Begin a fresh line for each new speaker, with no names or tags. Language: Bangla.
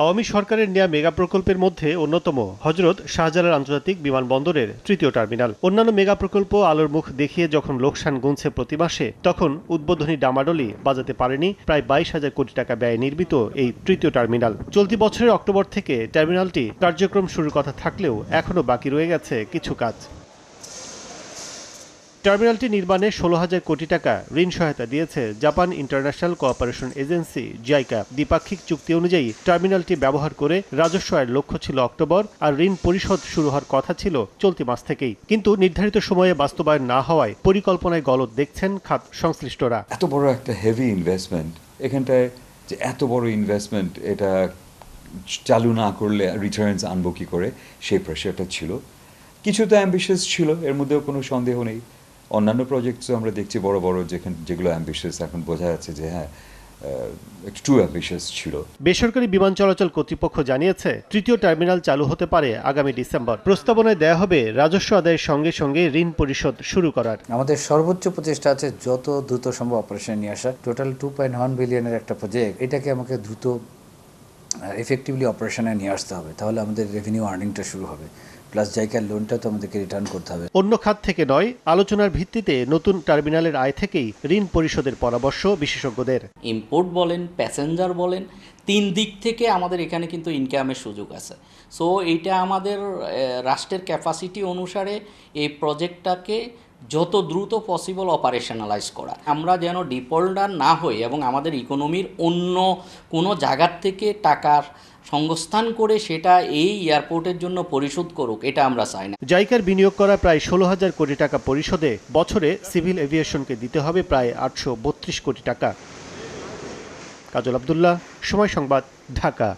আওয়ামী সরকারের নেয়া মেগা প্রকল্পের মধ্যে অন্যতম হজরত শাহজালাল আন্তর্জাতিক বিমানবন্দরের তৃতীয় টার্মিনাল। অন্যান্য মেগা প্রকল্প আলোর মুখ দেখিয়ে যখন লোকসান গুনছে প্রতি মাসে, তখন উদ্বোধনী ডামাডোলি বাজাতে পারেনি প্রায় বাইশ হাজার কোটি টাকা ব্যয়ে নির্মিত এই তৃতীয় টার্মিনাল। চলতি বছরের অক্টোবর থেকে টার্মিনালটি কার্যক্রম শুরুর কথা থাকলেও এখনও বাকি রয়ে গেছে কিছু কাজ। টার্মিনালটি নির্মাণে ষোলো হাজার কোটি টাকা ঋণ সহায়তা দিয়েছে Japan international cooperation agency, JICA. দ্বিপাক্ষিক চুক্তি অনুযায়ী টার্মিনালটি ব্যবহার করে রাজস্ব আয়ের লক্ষ্য ছিল অক্টোবর আর ঋণ পরিশোধ শুরু হওয়ার কথা ছিল চলতি মাস থেকেই। কিন্তু নির্ধারিত সময়ে বাস্তবায়ন না হওয়ায় পরিকল্পনায় গলত দেখছেন খাত সংশ্লিষ্টরা।
এত বড় একটা হেভি ইনভেস্টমেন্ট এখানটায় যে এত বড় ইনভেস্টমেন্ট এটা চালু না করলে রিটার্নস আনব কি করে, সেই প্রেশারটা ছিল। কিছু তো অ্যাম্বিশিয়াস ছিল, এর মধ্যেও কোনো সন্দেহ নেই। অন্যান্য প্রজেক্টসও আমরা দেখছি বড় বড় যেখানে যেগুলো অ্যাম্বিশিয়াস এখন বোঝা যাচ্ছে যে হ্যাঁ একটু অ্যাম্বিশিয়াস ছিল।
বেসরকারি বিমান চলাচল কর্তৃপক্ষ জানিয়েছে তৃতীয় টার্মিনাল চালু হতে পারে আগামী ডিসেম্বর। প্রস্তাবনায় দেয়া হবে রাজস্ব আদায়ের সঙ্গে সঙ্গে ঋণ পরিশোধ শুরু করার।
আমাদের সর্বোচ্চ প্রচেষ্টা আছে যত দ্রুত সম্ভব অপারেশন নিয়ে আসা টোটাল টু পয়েন্ট ওয়ান বিলিয়নের একটা প্রজেক্ট এটাকে আমাকে দ্রুত এফেক্টিভলি অপারেশনে নিয়ে আসতে হবে। তাহলে আমাদের রেভিনিউ আর্নিংটা শুরু হবে। প্লাস জায়গার লোনটা তো আমাদেরকে রিটার্ন করতে হবে।
অন্য খাত থেকে নয় আলোচনার ভিত্তিতে নতুন টার্মিনালের আয় থেকেই ঋণ পরিশোধের পরামর্শ বিশেষজ্ঞদের।
ইম্পোর্ট বলেন প্যাসেঞ্জার বলেন তিন দিক থেকে আমাদের এখানে কিন্তু ইনকামের সুযোগ আছে। সো এইটা আমাদের রাষ্ট্রের ক্যাপাসিটি অনুসারে এই প্রজেক্টটাকে যত দ্রুত পসিবল অপারেশনালাইজ করা। আমরা যেন ডিফল্টার না হই এবং আমাদের ইকোনমির অন্য কোনো জায়গার থেকে টাকার সংস্থান করে সেটা এই এয়ারপোর্টের জন্য পরিশোধ করুক, এটা আমরা চাই না।
জাইকার বিনিয়োগ করা প্রায় ষোলো হাজার কোটি টাকা পরিশোধে বছরে সিভিল এভিয়েশনকে দিতে হবে প্রায় আটশো বত্রিশ কোটি টাকা। কাজল আবদুল্লাহ, সময় সংবাদ, ঢাকা।